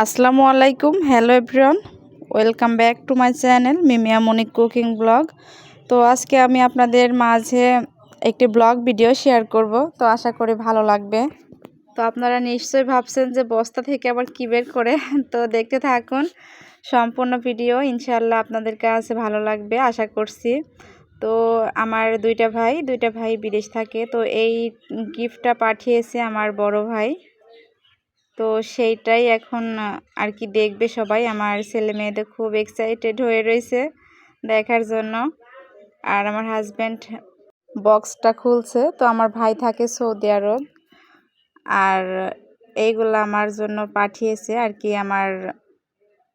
আসসালামু আলাইকুম, hello everyone, welcome back to my channel মিমিয়া মনিক cooking blog. তো আজকে আমি আপনাদের মাঝে একটি ব্লগ ভিডিও শেয়ার করব, তো আশা করি ভালো লাগবে। তো আপনারা নিশ্চয়ই ভাবছেন যে বস্তা থেকে আবার কী বের করে, তো দেখতে থাকুন, সম্পূর্ণ ভিডিও ইনশাল্লাহ আপনাদের কাছে ভালো লাগবে, আশা করছি। তো আমার দুইটা ভাই দুইটা ভাই বিদেশ থাকে, তো এই গিফটটা পাঠিয়েছে আমার বড় ভাই। তো সেইটাই এখন আর কি দেখবে সবাই। আমার ছেলে মেয়েদের খুব এক্সাইটেড হয়ে রয়েছে দেখার জন্য। আর আমার হাজব্যান্ড বক্সটা খুলছে, তো আমার ভাই থাকে সৌদি আরব। আর এইগুলো আমার জন্য পাঠিয়েছে, আর কি আমার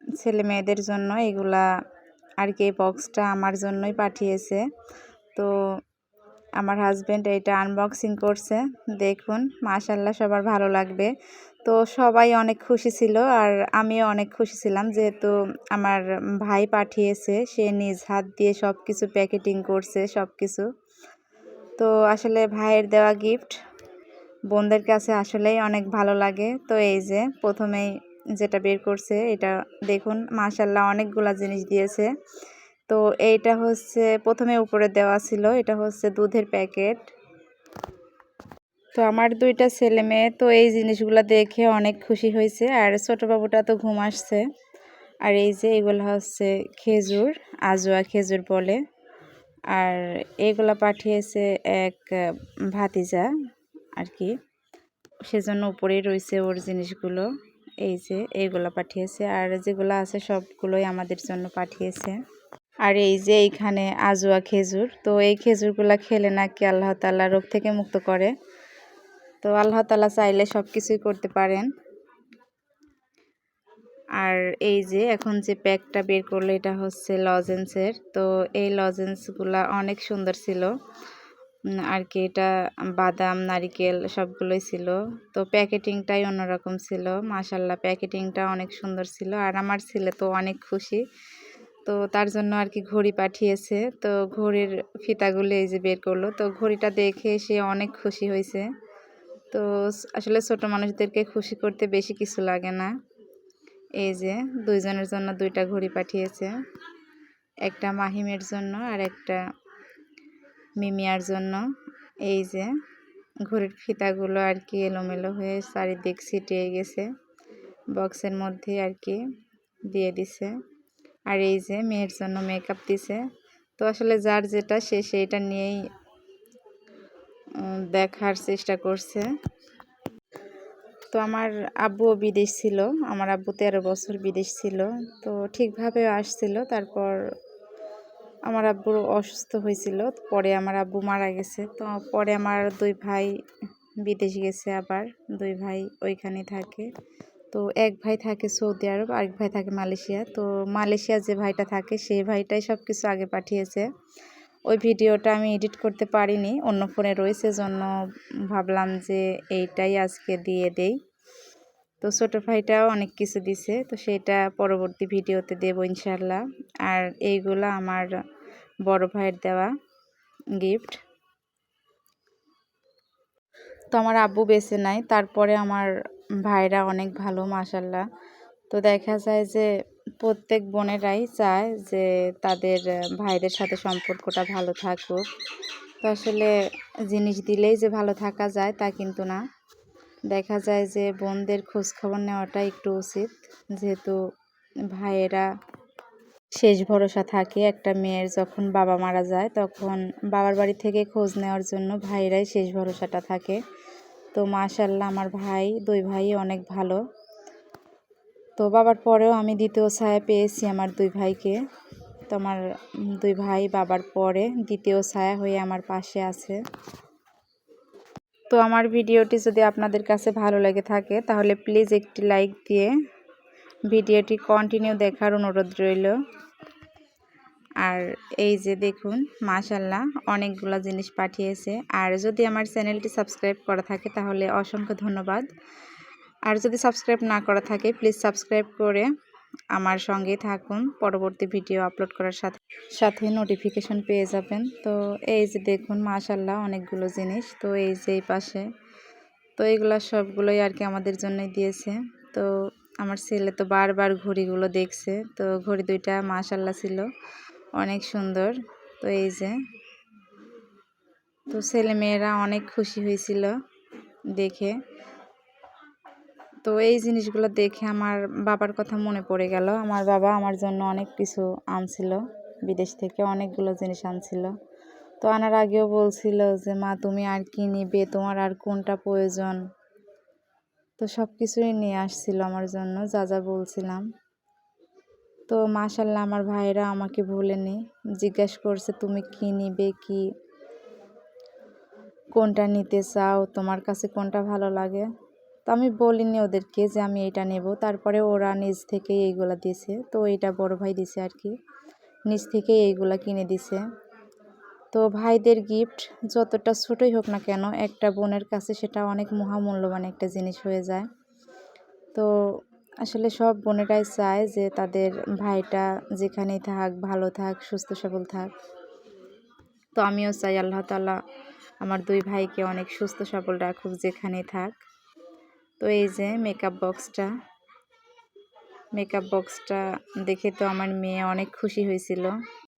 ছেলে মেয়েদের জন্য এগুলা আর কি বক্সটা আমার জন্যই পাঠিয়েছে। তো আমার হাজব্যান্ড এটা আনবক্সিং করছে, দেখুন মাশাল্লাহ সবার ভালো লাগবে। তো সবাই অনেক খুশি ছিল আর আমিও অনেক খুশি ছিলাম যেহেতু আমার ভাই পাঠিয়েছে, সে নিজ হাত দিয়ে সব কিছু প্যাকেটিং করছে সব কিছু তো আসলে ভাইয়ের দেওয়া গিফট বোনদের কাছে আসলেই অনেক ভালো লাগে। তো এই যে প্রথমেই যেটা বের করছে, এটা দেখুন মাশাল্লাহ অনেকগুলা জিনিস দিয়েছে। তো এইটা হচ্ছে, প্রথমে উপরে দেওয়া ছিল, এটা হচ্ছে দুধের প্যাকেট। তো আমার দুইটা ছেলে মেয়ে, তো এই জিনিসগুলো দেখে অনেক খুশি হয়েছে। আর ছোটো বাবুটা তো ঘুম আসছে। আর এই যে এগুলো হচ্ছে খেজুর, আজোয়া খেজুর বলে। আর এগুলো পাঠিয়েছে এক ভাতিজা আর কি। সেজন্য উপরেই রয়েছে ওর জিনিসগুলো। এই যে এইগুলো পাঠিয়েছে। আর যেগুলো আছে সবগুলোই আমাদের জন্য পাঠিয়েছে। আর এই যে এইখানে আজোয়া খেজুর, তো এই খেজুরগুলো খেলে নাকি আল্লাহ তাল্লাহ রোগ থেকে মুক্ত করে। তো আল্লাহ তালা চাইলে সব কিছুই করতে পারেন। আর এই যে এখন যে প্যাকটা বের করল এটা হচ্ছে লজেন্সের। তো এই লজেন্সগুলা অনেক সুন্দর ছিল। আর কি এটা বাদাম, নারিকেল সবগুলোই ছিল। তো প্যাকেটিংটাই অন্যরকম ছিল। মাসাল্লাহ প্যাকেটিংটা অনেক সুন্দর ছিল। আর আমার ছেলে তো অনেক খুশি। তো তার জন্য আর কি ঘড়ি পাঠিয়েছে। তো ঘড়ির ফিতাগুলো এই যে বের করল। তো ঘড়িটা দেখে সে অনেক খুশি হয়েছে। তো আসলে ছোট মানুষদেরকে খুশি করতে বেশি কিছু লাগে না। এই যে দুইজনের জন্য দুইটা ঘড়ি পাঠিয়েছে। একটা মাহিমের জন্য আর একটা মিমিয়ার জন্য। এই যে ঘড়ির ফিতাগুলো আর কি এলোমেলো হয়ে চারিদিক ছিটিয়ে গেছে। বক্সের মধ্যে আর কি দিয়ে দিছে। আর এই যে মেয়ের জন্য মেকআপ দিছে। তো আসলে যার যেটা, সে সেইটা নিয়েই দেখার চেষ্টা করছে। তো আমার আব্বুও বিদেশ ছিল, আমার আব্বু তেরো বছর বিদেশ ছিল, তো ঠিকভাবে আসছিল। তারপর আমার আব্বুর অসুস্থ হয়েছিল, পরে আমার আব্বু মারা গেছে। তো পরে আমার দুই ভাই বিদেশ গেছে আবার, দুই ভাই ওইখানে থাকে। তো এক ভাই থাকে সৌদি আরব, আরেক ভাই থাকে মালয়েশিয়া। তো মালয়েশিয়া যে ভাইটা থাকে সেই ভাইটাই সব কিছু আগে পাঠিয়েছে। ওই ভিডিওটা আমি এডিট করতে পারিনি, অন্য ফোনে রয়েছে, জন্য ভাবলাম যে এইটাই আজকে দিয়ে দেই। তো ছোটো ভাইটাও অনেক কিছু দিছে, তো সেটা পরবর্তী ভিডিওতে দেব ইনশাল্লাহ আর এইগুলো আমার বড় ভাইয়ের দেওয়া গিফট তো আমার আব্বু বেছে নাই তারপরে আমার ভাইরা অনেক ভালো মাসাল্লাহ তো দেখা যায় যে প্রত্যেক বোনেরাই চায় যে তাদের ভাইদের সাথে সম্পর্কটা ভালো থাকুক। তো আসলে জিনিস দিলেই যে ভালো থাকা যায় তা কিন্তু না। দেখা যায় যে বোনদের খোঁজখবর নেওয়াটা একটু উচিত। যেহেতু ভাইয়েরা শেষ ভরসা থাকে একটা মেয়ের যখন বাবা মারা যায়, তখন বাবার বাড়ি থেকে খোঁজ নেওয়ার জন্য ভাইরাই শেষ ভরসাটা থাকে। তো মাশাল্লাহ আমার ভাই, দুই ভাই অনেক ভালো। তো বাবার পরেও আমি দ্বিতীয় ছায়া পেয়েছি আমার দুই ভাইকে। তো আমার দুই ভাই বাবার পরে দ্বিতীয় ছায়া হয়ে আমার পাশে আছে। তো আমার ভিডিওটি যদি আপনাদের কাছে ভালো লেগে থাকে, তাহলে প্লিজ একটি লাইক দিয়ে ভিডিওটি কন্টিনিউ দেখার অনুরোধ রইল। আর এই যে দেখুন মাশাল্লাহ অনেকগুলো জিনিস পাঠিয়েছে। আর যদি আমার চ্যানেলটি সাবস্ক্রাইব করা থাকে, তাহলে অসংখ্য ধন্যবাদ। আর যদি সাবস্ক্রাইব না করা থাকে প্লিজ সাবস্ক্রাইব করে আমার সঙ্গে থাকুন। পরবর্তী ভিডিও আপলোড করার সাথে সাথে নোটিফিকেশন পেয়ে যাবেন। তো এই যে দেখুন মাশাল্লাহ অনেকগুলো জিনিস। তো এই যে এই পাশে, তো এইগুলো সবগুলোই আর কি আমাদের জন্যই দিয়েছে। তো আমার ছেলে তো বারবার ঘড়িগুলো দেখছে। তো ঘড়ি দুইটা মাশাল্লাহ ছিল, অনেক সুন্দর। তো এই যে, তো ছেলে মেয়েরা অনেক খুশি হয়েছিল দেখে। তো এই জিনিসগুলো দেখে আমার বাবার কথা মনে পড়ে গেল। আমার বাবা আমার জন্য অনেক কিছু আনছিল, বিদেশ থেকে অনেকগুলো জিনিস আনছিল। তো আনার আগেও বলছিল যে, মা, তুমি আর কি নিবে? তোমার আর কোনটা প্রয়োজন? তো সব কিছুই নিয়ে আসছিল আমার জন্য, যা যা বলছিলাম। তো মাশাল্লাহ আমার ভাইরা আমাকে ভুলেনি। জিজ্ঞেস করছে, তুমি কি নিবে? কি, কোনটা নিতে চাও? তোমার কাছে কোনটা ভালো লাগে? তো আমি বলিনি ওদেরকে যে আমি এটা নেব। তারপরে ওরা নিজ থেকে এইগুলা দিছে। তো এইটা বড় ভাই দিছে আর কি। নিজ থেকে এইগুলা কিনে দিছে। তো ভাইদের গিফট যতটা ছোটোই হোক না কেন, একটা বোনের কাছে সেটা অনেক মহামূল্যবান একটা জিনিস হয়ে যায়। তো আসলে সব বোনেরাই চায় যে তাদের ভাইটা যেখানেই থাক, ভালো থাক, সুস্থ সবল থাক। তো আমিও চাই আল্লাহ তালা আমার দুই ভাইকে অনেক সুস্থ সবল রাখুক যেখানেই থাক। তো এই যে মেকআপ বক্সটা মেকআপ বক্সটা দেখে তো আমার মেয়ে অনেক খুশি হয়েছিল।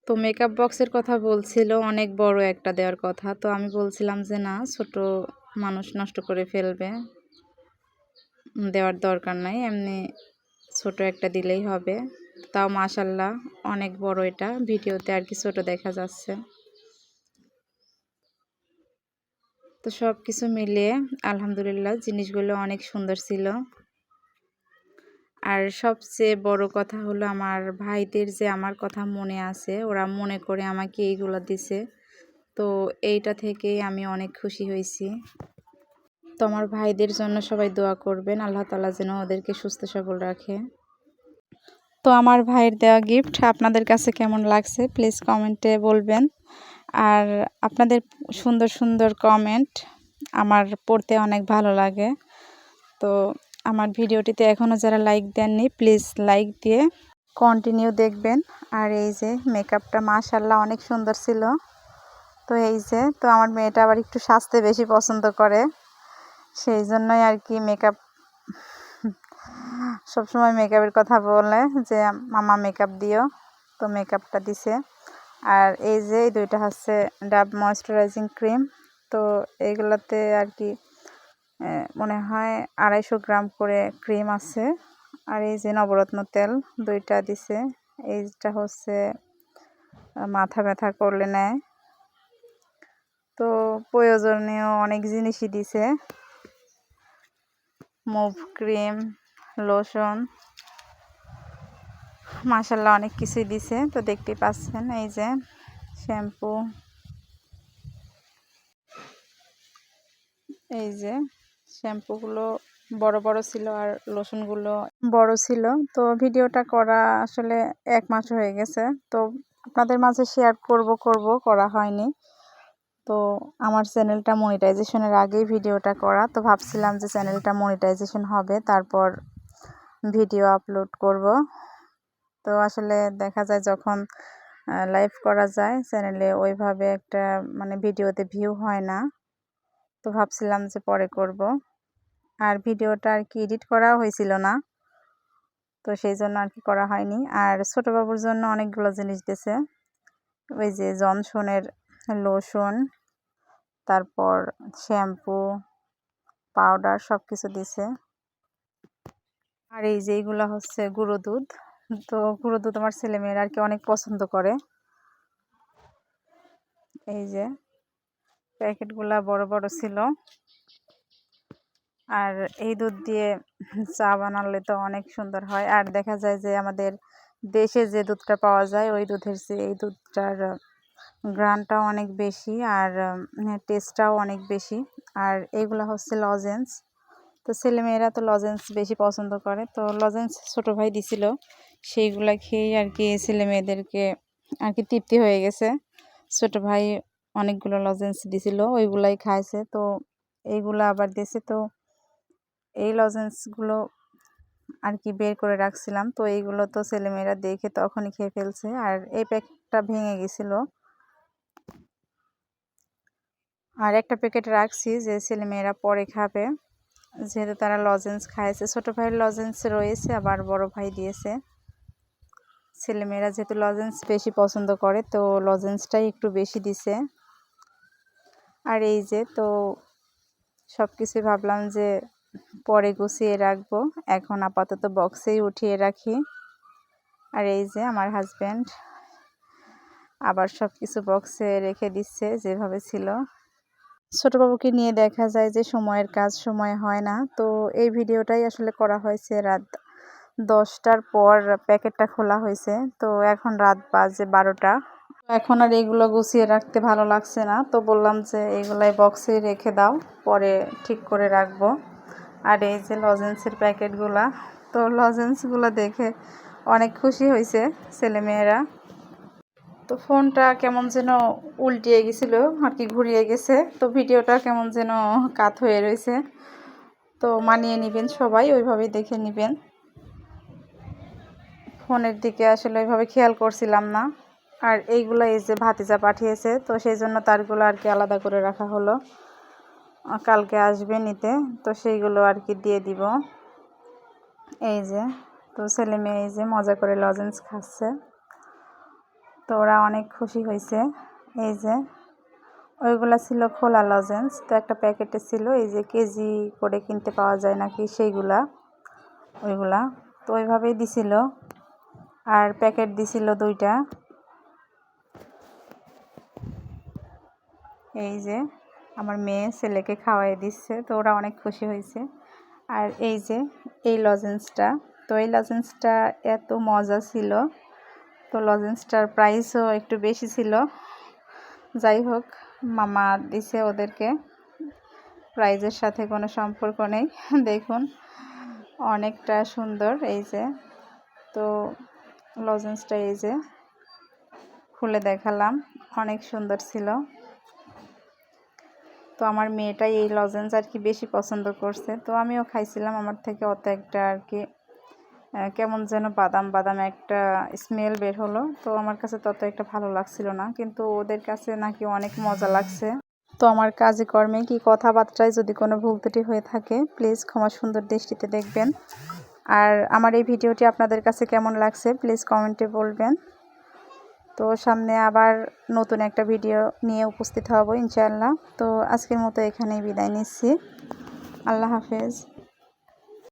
তো মেকআপ বক্সের কথা বলছিল, অনেক বড় একটা দেওয়ার কথা। তো আমি বলছিলাম যে, না, ছোট মানুষ নষ্ট করে ফেলবে। দেওয়ার দরকার নাই, এমনি ছোট একটা দিলেই হবে। তাও মাশাল্লাহ, অনেক বড় এটা। ভিডিওতে আর কি ছোট দেখা যাচ্ছে। তো সব কিছু মিলিয়ে আলহামদুলিল্লাহ জিনিসগুলো অনেক সুন্দর ছিল। আর সবচেয়ে বড় কথা হলো আমার ভাইদের যে আমার কথা মনে আছে, ওরা মনে করে আমাকে এইগুলো দিছে। তো এইটা থেকেই আমি অনেক খুশি হয়েছি। তো আমার ভাইদের জন্য সবাই দোয়া করবেন, আল্লাহ তালা যেন ওদেরকে সুস্থ সবল রাখে। তো আমার ভাইয়ের দেওয়া গিফট আপনাদের কাছে কেমন লাগছে প্লিজ কমেন্টে বলবেন। আর আপনাদের সুন্দর সুন্দর কমেন্ট আমার পড়তে অনেক ভালো লাগে। তো আমার ভিডিওটিতে এখনও যারা লাইক দেননি প্লিজ লাইক দিয়ে কন্টিনিউ দেখবেন। আর এই যে মেকআপটা মাশাল্লাহ অনেক সুন্দর ছিল। তো এই যে, তো আমার মেয়েটা আবার একটু সাজতে বেশি পছন্দ করে। সেই জন্যই আর কি মেকআপ সবসময় মেকআপের কথা বলে যে, মামা মেকআপ দিও। তো মেকআপটা দিছে। আর এই যে দুইটা হচ্ছে ডাব ময়শ্চারাইজিং ক্রিম। তো এইগুলোতে আর কি মনে হয় আড়াইশো গ্রাম করে ক্রিম আছে। আর এই যে নবরত্ন তেল দুইটা দিছে। এইটা হচ্ছে মাথা ব্যথা করলে নেয়। তো প্রয়োজনীয় অনেক জিনিসই দিছে। Moov cream, lotion. মাসাল্লাহ অনেক কিছুই দিছে, তো দেখতেই পাচ্ছেন এই যে শ্যাম্পু। এই যে শ্যাম্পুগুলো বড় বড় ছিল আর লোশনগুলো বড় ছিল, তো ভিডিওটা করা আসলে এক মাস হয়ে গেছে, তো আপনাদের মাঝে শেয়ার করব করব, করা হয়নি। তো আমার চ্যানেলটা মনিটাইজেশনের আগেই ভিডিওটা করা, তো ভাবছিলাম যে চ্যানেলটা মনিটাইজেশন হবে, তারপর ভিডিও আপলোড করব। তো আসলে দেখা যায় যখন লাইভ করা যায় চ্যানেলে ওইভাবে একটা মানে ভিডিওতে ভিউ হয় না। তো ভাবছিলাম যে পরে করব। আর ভিডিওটা আর কি এডিট করাও হয়েছিল না। তো সেই জন্য আর কি করা হয়নি। আর ছোটো বাবুর জন্য অনেকগুলো জিনিস দিয়েছে ওই যে জনসনের লোশন তারপর শ্যাম্পু পাউডার সব কিছু দিছে। আর এই যে এইগুলো হচ্ছে গুঁড়ো দুধ। তো গুঁড়ো দুধ আমার ছেলেমেয়েরা আর কি অনেক পছন্দ করে। এই যে, প্যাকেটগুলা বড় বড় ছিল। আর এই দুধ দিয়ে চা বানালে তো অনেক সুন্দর হয়। আর দেখা যায় যে আমাদের দেশে যে দুধটা পাওয়া যায়, ওই দুধের চেয়ে এই দুধটার গ্রানটাও অনেক বেশি আর টেস্টটাও অনেক বেশি। আর এইগুলো হচ্ছে লজেন্স। তো ছেলেমেয়েরা তো লজেন্স বেশি পছন্দ করে। তো লজেন্স ছোটো ভাই দিছিল। সেইগুলা খেয়েই আর কি ছেলে মেয়েদেরকে আর কি তৃপ্তি হয়ে গেছে। ছোটো ভাই অনেকগুলো লজেন্স দিছিল, ওইগুলাই খাইছে। তো এইগুলো আবার দিয়েছে, তো এই লজেন্সগুলো আর কি বের করে রাখছিলাম। তো এইগুলো তো ছেলেমেয়েরা দেখে তখনই খেয়ে ফেলছে। আর এই প্যাকটা ভেঙে গেছিল। আর একটা প্যাকেট রাখছি যে ছেলেমেয়েরা পরে খাবে। যেহেতু তারা লজেন্স খাইছে। ছোটো ভাইয়ের লজেন্স রয়েছে, আবার বড় ভাই দিয়েছে। ছেলেমেয়েরা যেহেতু লজেন্স বেশি পছন্দ করে, তো লজেন্সটাই একটু বেশি দিছে। আর এই যে, তো সব কিছুই ভাবলাম যে পরে গুছিয়ে রাখব। এখন আপাতত বক্সেই উঠিয়ে রাখি। আর এই যে, আমার হাজব্যান্ড আবার সব কিছু বক্সে রেখে দিচ্ছে, যেভাবে ছিল। ছোটোবাবুকে নিয়ে দেখা যায় যে, সময়ের কাজ সময় হয় না। তো এই ভিডিওটাই আসলে করা হয়েছে রাত দশটার পর প্যাকেটটা খোলা হয়েছে। তো এখন রাত বাজে বারোটা। এখন আর এগুলো গুছিয়ে রাখতে ভালো লাগছে না। তো বললাম যে এগুলাই বক্সে রেখে দাও, পরে ঠিক করে রাখব। আর এই যে লজেন্সের প্যাকেটগুলা, তো লজেন্সগুলো দেখে অনেক খুশি হয়েছে ছেলেমেয়েরা। তো ফোনটা কেমন যেন উল্টিয়ে গেছিল, আর কি ঘুরিয়ে গেছে। তো ভিডিওটা কেমন যেন কাত হয়ে রয়েছে। তো মানিয়ে নেবেন সবাই, ওইভাবেই দেখে নেবেন। ফোনের দিকে আসলে ওইভাবে খেয়াল করছিলাম না। আর এইগুলো এই যে ভাতিজা পাঠিয়েছে, তো সেই জন্য তারগুলো আর কি আলাদা করে রাখা হলো। কালকে আসবে নিতে, তো সেইগুলো আর কি দিয়ে দিব। এই যে, তো ছেলে মেয়ে এই যে মজা করে লজেন্স খাচ্ছে। তো ওরা অনেক খুশি হয়েছে। এই যে, ওইগুলো ছিল খোলা লজেন্স, তো একটা প্যাকেটে ছিল, এই যে কেজি করে কিনতে পাওয়া যায় নাকি সেইগুলা, ওইগুলা, তো ওইভাবেই দিছিল। আর প্যাকেট দিছিল দুইটা। এই যে আমার মেয়ে ছেলেকে খাওয়াই দিচ্ছে, তো ওরা অনেক খুশি হয়েছে। আর এই যে এই লজেন্সটা, তো এই লজেন্সটা এত মজা ছিল, তো লজেন্সটার প্রাইসও একটু বেশি ছিল। যাই হোক, মামা দিছে ওদেরকে। প্রাইজের সাথে কোনো সম্পর্ক নেই। দেখুন, অনেকটা সুন্দর এই যে। তো লজেন্সটা এই যে খুলে দেখালাম। অনেক সুন্দর ছিল। তো আমার মেয়েটাই এই লজেন্স আর কি বেশি পছন্দ করছে। তো আমিও খাইছিলাম, আমার থেকে অত একটা আর কি কেমন যেন বাদাম বাদাম একটা স্মেল বের হলো। তো আমার কাছে তত একটা ভালো লাগছিল না, কিন্তু ওদের কাছে নাকি অনেক মজা লাগছে। তো আমার কাজে কর্মে কি কথাবার্তায় যদি কোনো ভুল ত্রুটি হয়ে থাকে প্লিজ ক্ষমা সুন্দর দৃষ্টিতে দেখবেন। আর আমার এই ভিডিওটি আপনাদের কাছে কেমন লাগছে প্লিজ কমেন্টে বলবেন। তো সামনে আবার নতুন একটা ভিডিও নিয়ে উপস্থিত হব ইনশাআল্লাহ। তো আজকের মতো এখানেই বিদায় নিচ্ছি। আল্লাহ হাফেজ।